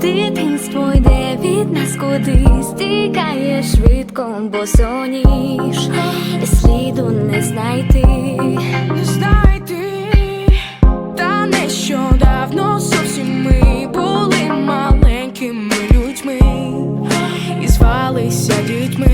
Дитинство йде від нас кудись, тікає швидко, бо сліду не знайти, знайти, та нещодавно зовсім ми були маленькими колись дітьми.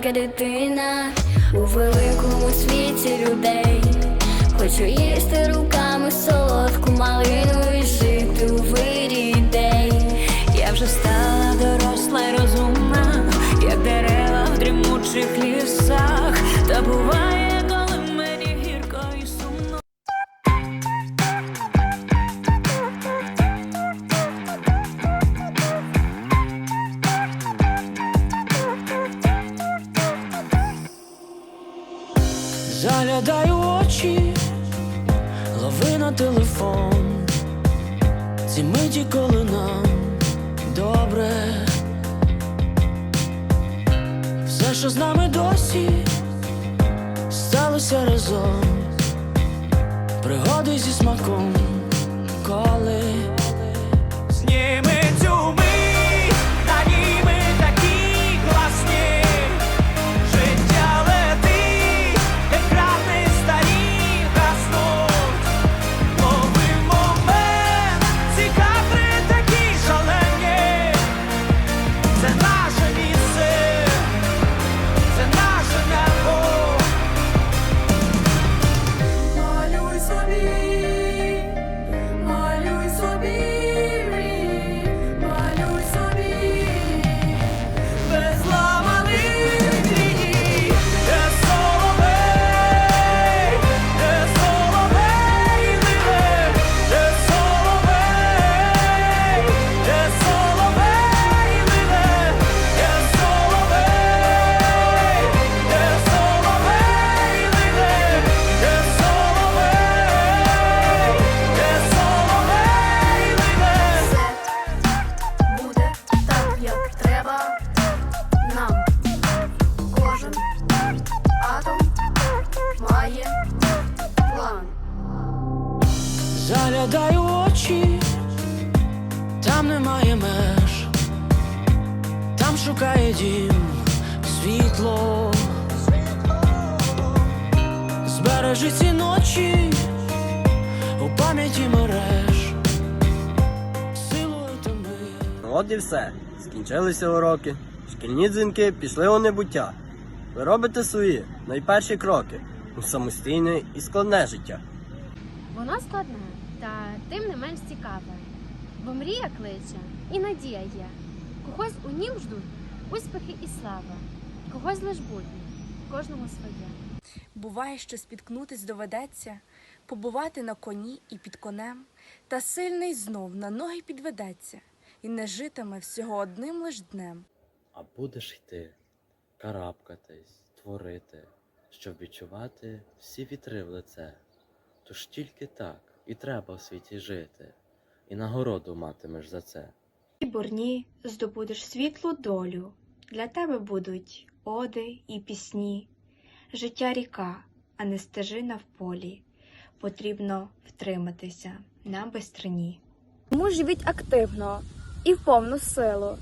маленька дитина у великому світі людей, хочу їсти руками сон. коли нам добре, все, що з нами досі, сталося разом, пригоди зі смаком. заглядаю очі, там немає меж, там шукає дім світло, збережи ці ночі у пам'яті мереж, силою ми. Ну, от і все. Скінчилися уроки. Шкільні дзвінки пішли у небуття. Ви робите свої найперші кроки у самостійне і складне життя. Вона складна та тим не менш цікаве. Бо мрія кличе і надія є. Когось у нім ждуть успіхи і слава, когось лиш будні, кожному своє. Буває, що спіткнутись доведеться, побувати на коні і під конем, та сильний знов на ноги підведеться, і не житиме всього одним лиш днем. А будеш йти, карабкатись, творити, щоб відчувати всі вітри в лице. Тож тільки так і треба в світі жити, і нагороду матимеш за це. І бурні здобудеш світлу долю. Для тебе будуть оди і пісні. Життя ріка, а не стежина в полі. Потрібно втриматися на бистрині. Тому живіть активно і в повну силу.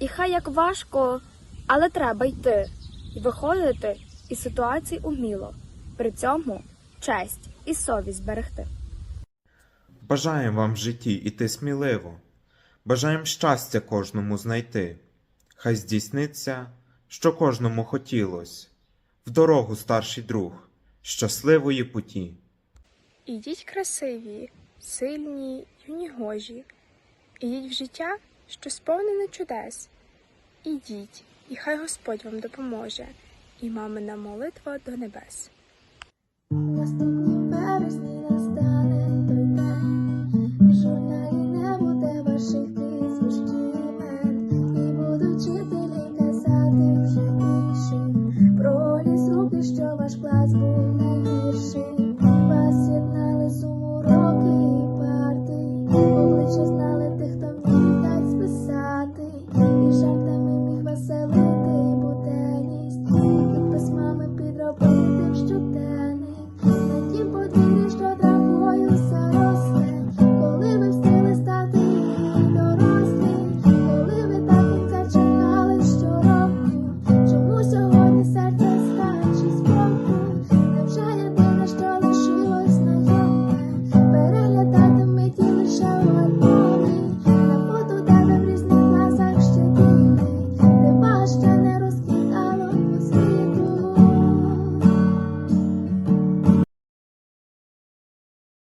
І хай як важко, але треба йти і виходити із ситуацій уміло. При цьому честь і совість берегти. Бажаємо вам в житті іти сміливо, бажаємо щастя кожному знайти. Хай здійсниться, що кожному хотілось, в дорогу старший друг, щасливої путі. Ідіть красиві, сильні, юні гожі. Ідіть в життя, що сповнене чудес. Ідіть, і хай Господь вам допоможе, і мамина молитва до небес. Наступні вересні first.